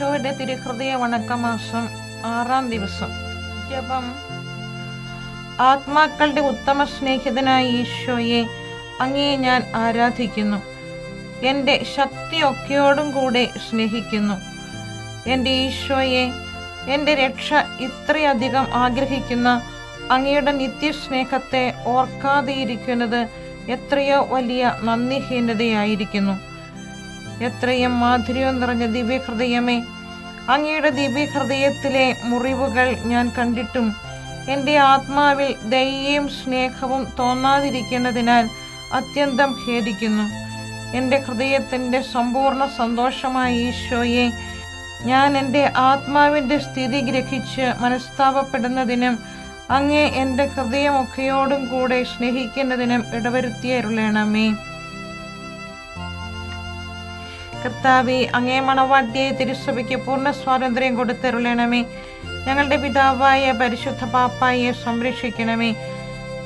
ഈശോയുടെ തിരുഹൃദയ വണക്കമാസം ആറാം ദിവസം. ജപം. ആത്മാക്കളുടെ ഉത്തമ സ്നേഹിതനായ ഈശോയെ അങ്ങേ ഞാൻ ആരാധിക്കുന്നു. എന്റെ ശക്തിയൊക്കെയോടും കൂടെ സ്നേഹിക്കുന്നു. എന്റെ ഈശോയെ എന്റെ രക്ഷ ഇത്രയധികം ആഗ്രഹിക്കുന്ന അങ്ങയുടെ നിത്യസ്നേഹത്തെ ഓർക്കാതെയിരിക്കുന്നത് എത്രയോ വലിയ നന്ദിഹീനതയായിരിക്കുന്നു എത്രയും മാധുര്യം നിറഞ്ഞ ദിവ്യഹൃദയമേ അങ്ങയുടെ ദിവ്യഹൃദയത്തിലെ മുറിവുകൾ ഞാൻ കണ്ടിട്ടും എന്റെ ആത്മാവിൽ ദയയും സ്നേഹവും തോന്നാതിരിക്കുന്നതിനാൽ അത്യന്തം ഖേദിക്കുന്നു. എന്റെ ഹൃദയത്തിന്റെ സമ്പൂർണ സന്തോഷമായ ഈശോയെ ഞാൻ എന്റെ ആത്മാവിന്റെ സ്ഥിതി ഗ്രഹിച്ച് മനസ്താപപ്പെടുന്നതിനും അങ്ങേ എന്റെ ഹൃദയമൊക്കെയോടും കൂടെ സ്നേഹിക്കുന്നതിനും ഇടവരുത്തിയരുളണമേ കർത്താവെ അങ്ങേ മണവാട്ടിയെ തിരുസഭയ്ക്ക് പൂർണ സ്വാതന്ത്ര്യം കൊടുത്തരുളണമേ. ഞങ്ങളുടെ പിതാവായ പരിശുദ്ധ പാപ്പായെ സംരക്ഷിക്കണമേ.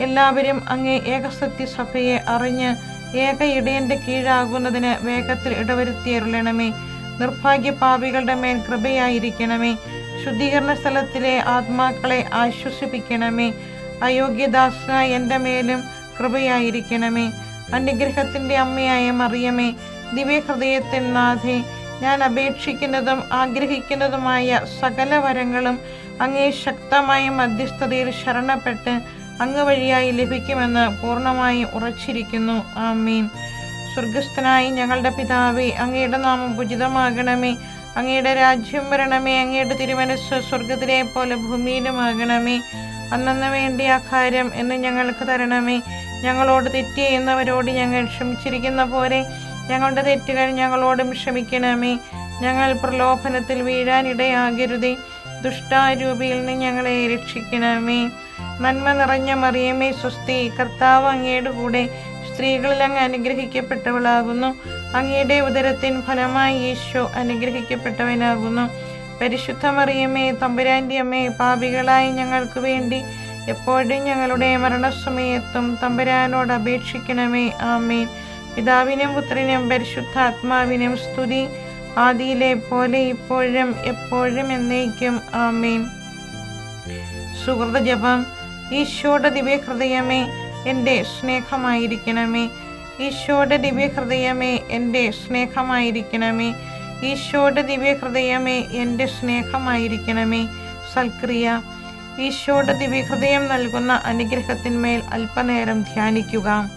എല്ലാവരും അങ്ങേ ഏകസത്യ സഭയെ അറിഞ്ഞ് ഏക ഇടയന്റെ കീഴാകുന്നതിന് വേഗത്തിൽ ഇടവരുത്തിയരുളണമേ നിർഭാഗ്യ പാപികളുടെ മേൽ കൃപയായിരിക്കണമേ. ശുദ്ധീകരണ സ്ഥലത്തിലെ ആത്മാക്കളെ ആശ്വസിപ്പിക്കണമേ. അയോഗ്യദാസനായ എന്റെ മേലും കൃപയായിരിക്കണമേ. അനുഗ്രഹത്തിന്റെ അമ്മയായ മറിയമേ ദിവ്യഹൃദയത്തിൻ ഞാൻ അപേക്ഷിക്കുന്നതും ആഗ്രഹിക്കുന്നതുമായ സകല വരങ്ങളും അങ്ങേ ശക്തമായ മധ്യസ്ഥതയിൽ ശരണപ്പെട്ട് അങ്ങ് വഴിയായി ലഭിക്കുമെന്ന് പൂർണമായി ഉറച്ചിരിക്കുന്നു. ആമീൻ. സ്വർഗസ്ഥനായി ഞങ്ങളുടെ പിതാവേ അങ്ങയുടെ നാമം ഉചിതമാകണമേ. അങ്ങയുടെ രാജ്യം വരണമേ. അങ്ങയുടെ തിരുമനസ് സ്വർഗത്തിലെ പോലെ ഭൂമിയിലുമാകണമേ. അന്നു വേണ്ടിയ ആഹാരം എന്ന് ഞങ്ങൾക്ക് തരണമേ. ഞങ്ങളോട് തെറ്റ് ചെയ്യുന്നവരോട് ഞങ്ങൾ ക്ഷമിച്ചിരിക്കുന്ന പോലെ ഞങ്ങളുടെ തെറ്റുകൾ ഞങ്ങളോടും ക്ഷമിക്കണമേ. ഞങ്ങൾ പ്രലോഭനത്തിൽ വീഴാനിടയാകരുതേ ദുഷ്ടാരൂപിയിൽ നിന്ന് ഞങ്ങളെ രക്ഷിക്കണമേ. നന്മ നിറഞ്ഞ മറിയമേ സ്വസ്തി. കർത്താവ് അങ്ങയുടെ കൂടെ സ്ത്രീകളിൽ അങ്ങ് അനുഗ്രഹിക്കപ്പെട്ടവളാകുന്നു. അങ്ങയുടെ ഉദരത്തിൻ ഫലമായി ഈശോ അനുഗ്രഹിക്കപ്പെട്ടവനാകുന്നു. പരിശുദ്ധ മറിയമ്മേ തമ്പുരാന്റെ അമ്മേ പാപികളായി ഞങ്ങൾക്ക് വേണ്ടി എപ്പോഴും ഞങ്ങളുടെ മരണസമയത്തും തമ്പുരാനോട് അപേക്ഷിക്കണമേ. ആമേൻ. പിതാവിനും പുത്രനും പരിശുദ്ധാത്മാവിനും സ്തുതി. ആദിയിലെ പോലെ ഇപ്പോഴും എപ്പോഴും എന്നേക്കും. ആമേൻ. സുഹൃത ജപം. ഈശോയുടെ ദിവ്യഹൃദയമേ എന്റെ സ്നേഹമായിരിക്കണമേ. ഈശോയുടെ ദിവ്യഹൃദയമേ എന്റെ സ്നേഹമായിരിക്കണമേ. ഈശോയുടെ ദിവ്യഹൃദയമേ എന്റെ സ്നേഹമായിരിക്കണമേ. സൽക്രിയ. ഈശോയുടെ ദിവ്യഹൃദയം നൽകുന്ന അനുഗ്രഹത്തിന്മേൽ അല്പനേരം ധ്യാനിക്കുക.